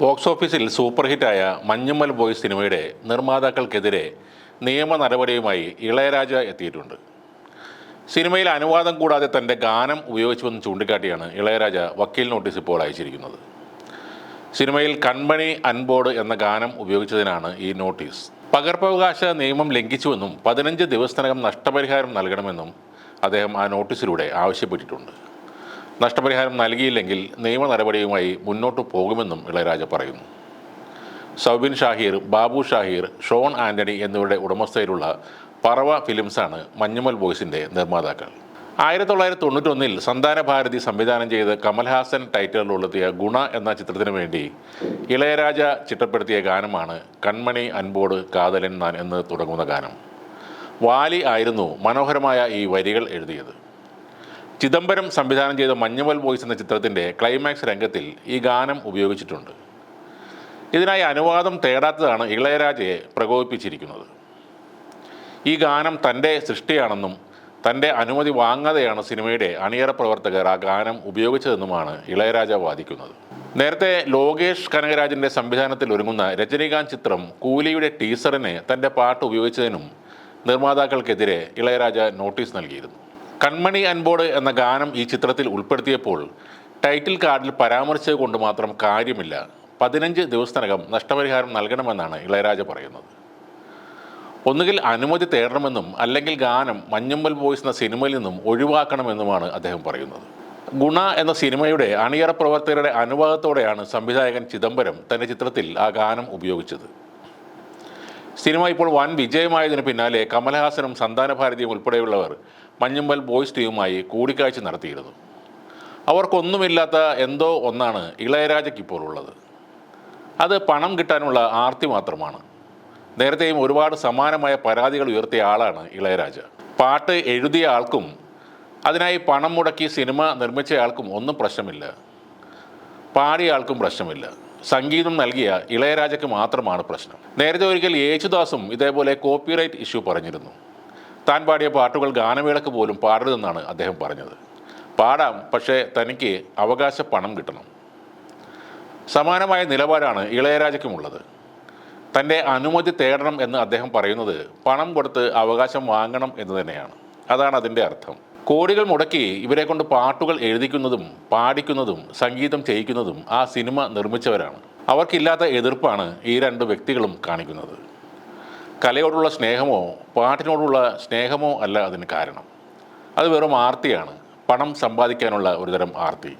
Box ഓഫീസിൽ super ഹിറ്റായ Manjummel boys സിനിമയുടെ നിർമ്മാതാക്കൾക്കെതിരെ നിയമ നടപടിയുമായി ഇളയരാജ എത്തിയിട്ടുണ്ട്. സിനിമയിൽ അനുവാദം കൂടാതെ തന്റെ ഗാനം ഉപയോഗിച്ചുവെന്ന് ചൂണ്ടിക്കാട്ടിയാണ് ഇളയരാജ വക്കീൽ നോട്ടീസ് ഇപ്പോൾ അയച്ചിരിക്കുന്നത്. സിനിമയിൽ കൺമണി അൻബോർഡ് എന്ന ഗാനം ഉപയോഗിച്ചതിനാണ് ഈ നോട്ടീസ്. പകർപ്പവകാശ നിയമം ലംഘിച്ചുവെന്നും പതിനഞ്ച് ദിവസത്തിനകം നഷ്ടപരിഹാരം നൽകണമെന്നും അദ്ദേഹം ആ നോട്ടീസിലൂടെ ആവശ്യപ്പെട്ടിട്ടുണ്ട്. നഷ്ടപരിഹാരം നൽകിയില്ലെങ്കിൽ നിയമ നടപടിയുമായി മുന്നോട്ട് പോകുമെന്നും ഇളയരാജ പറയുന്നു. സൗബിൻ ഷാഹിർ ബാബു ഷാഹിർ ഷോൺ ആന്റണി എന്നിവരുടെ ഉടമസ്ഥയിലുള്ള പറവ ഫിലിംസാണ് മഞ്ഞുമൽ ബോയ്സിന്റെ നിർമ്മാതാക്കൾ. ആയിരത്തി തൊള്ളായിരത്തി തൊണ്ണൂറ്റൊന്നിൽ സന്താന ഭാരതി സംവിധാനം ചെയ്ത് കമൽഹാസൻ ടൈറ്റിലുള്ളെത്തിയ ഗുണ എന്ന ചിത്രത്തിന് വേണ്ടി ഇളയരാജ ചിട്ടപ്പെടുത്തിയ ഗാനമാണ് കൺമണി അൻപോട് കാതലൻ നാൻ എന്ന് തുടങ്ങുന്ന ഗാനം. വാലി ആയിരുന്നു മനോഹരമായ ഈ വരികൾ എഴുതിയത്. ചിദംബരം സംവിധാനം ചെയ്ത മഞ്ഞവൽ ബോയ്സ് എന്ന ചിത്രത്തിന്റെ ക്ലൈമാക്സ് രംഗത്തിൽ ഈ ഗാനം ഉപയോഗിച്ചിട്ടുണ്ട്. ഇതിനായി അനുവാദം തേടാത്തതാണ് ഇളയരാജയെ പ്രകോപിപ്പിച്ചിരിക്കുന്നത്. ഈ ഗാനം തന്റെ സൃഷ്ടിയാണെന്നും തന്റെ അനുമതി വാങ്ങാതെയാണ് സിനിമയുടെ അണിയറ പ്രവർത്തകർ ആ ഗാനം ഉപയോഗിച്ചതെന്നുമാണ് ഇളയരാജ വാദിക്കുന്നത്. നേരത്തെ ലോകേഷ് കനകരാജിന്റെ സംവിധാനത്തിൽ ഒരുങ്ങുന്ന രജനീകാന്ത് ചിത്രം കൂലിയുടെ ടീസറിന് തന്റെ പാട്ട് ഉപയോഗിച്ചതിനും നിർമ്മാതാക്കൾക്കെതിരെ ഇളയരാജ നോട്ടീസ് നൽകിയിരുന്നു. കൺമണി അൻബോർഡ് എന്ന ഗാനം ഈ ചിത്രത്തിൽ ഉൾപ്പെടുത്തിയപ്പോൾ ടൈറ്റിൽ കാർഡിൽ പരാമർശിച്ചത് കൊണ്ട് മാത്രം കാര്യമില്ല. പതിനഞ്ച് ദിവസത്തിനകം നഷ്ടപരിഹാരം നൽകണമെന്നാണ് ഇളയരാജ പറയുന്നത്. ഒന്നുകിൽ അനുമതി തേടണമെന്നും അല്ലെങ്കിൽ ഗാനം മഞ്ഞുമ്പൽ ബോയ്സ് എന്ന സിനിമയിൽ നിന്നും ഒഴിവാക്കണമെന്നുമാണ് അദ്ദേഹം പറയുന്നത്. ഗുണ എന്ന സിനിമയുടെ അണിയറ പ്രവർത്തകരുടെ അനുവാദത്തോടെയാണ് സംവിധായകൻ ചിദംബരം തന്റെ ചിത്രത്തിൽ ആ ഗാനം ഉപയോഗിച്ചത്. സിനിമ ഇപ്പോൾ വൻ വിജയമായതിനു പിന്നാലെ കമൽഹാസനും സന്താനഭാരതിയും ഉൾപ്പെടെയുള്ളവർ മഞ്ഞുമ്പൽ ബോയ്സ് ടീമുമായി കൂടിക്കാഴ്ച നടത്തിയിരുന്നു. അവർക്കൊന്നുമില്ലാത്ത എന്തോ ഒന്നാണ് ഇളയരാജയ്ക്കിപ്പോൾ ഉള്ളത്. അത് പണം കിട്ടാനുള്ള ആർത്തി മാത്രമാണ്. നേരത്തെയും ഒരുപാട് സമാനമായ പരാതികൾ ഉയർത്തിയ ആളാണ് ഇളയരാജ. പാട്ട് എഴുതിയ ആൾക്കും അതിനായി പണം മുടക്കി സിനിമ നിർമ്മിച്ച ആൾക്കും ഒന്നും പ്രശ്നമില്ല. പാടിയ ആൾക്കും പ്രശ്നമില്ല. സംഗീതം നൽകിയ ഇളയരാജയ്ക്ക് മാത്രമാണ് പ്രശ്നം. നേരത്തെ ഒരിക്കൽ യേശുദാസും ഇതേപോലെ കോപ്പിറൈറ്റ് ഇഷ്യൂ പറഞ്ഞിരുന്നു. താൻ പാടിയ പാട്ടുകൾ ഗാനമേളക്ക് പോലും പാടരുതെന്നാണ് അദ്ദേഹം പറഞ്ഞത്. പാടാം പക്ഷേ തനിക്ക് അവകാശ പണം കിട്ടണം. സമാനമായ നിലപാടാണ് ഇളയരാജയ്ക്കുമുള്ളത്. തന്റെ അനുമതി തേടണം എന്ന് അദ്ദേഹം പറയുന്നത് പണം കൊടുത്ത് അവകാശം വാങ്ങണം എന്ന് തന്നെയാണ്. അതാണ് അതിന്റെ അർത്ഥം. കോടികൾ മുടക്കി ഇവരെ കൊണ്ട് പാട്ടുകൾ എഴുതിക്കുന്നതും പാടിക്കുന്നതും സംഗീതം ചെയ്യിക്കുന്നതും ആ സിനിമ നിർമ്മിച്ചവരാണ്. അവർക്കില്ലാത്ത എതിർപ്പാണ് ഈ രണ്ട് വ്യക്തികളും കാണിക്കുന്നത്. കലയോടുള്ള സ്നേഹമോ പാട്ടിനോടുള്ള സ്നേഹമോ അല്ല അതിന് കാരണം. അത് വെറും ആർത്തിയാണ്. പണം സമ്പാദിക്കാനുള്ള ഒരുതരം ആർത്തി.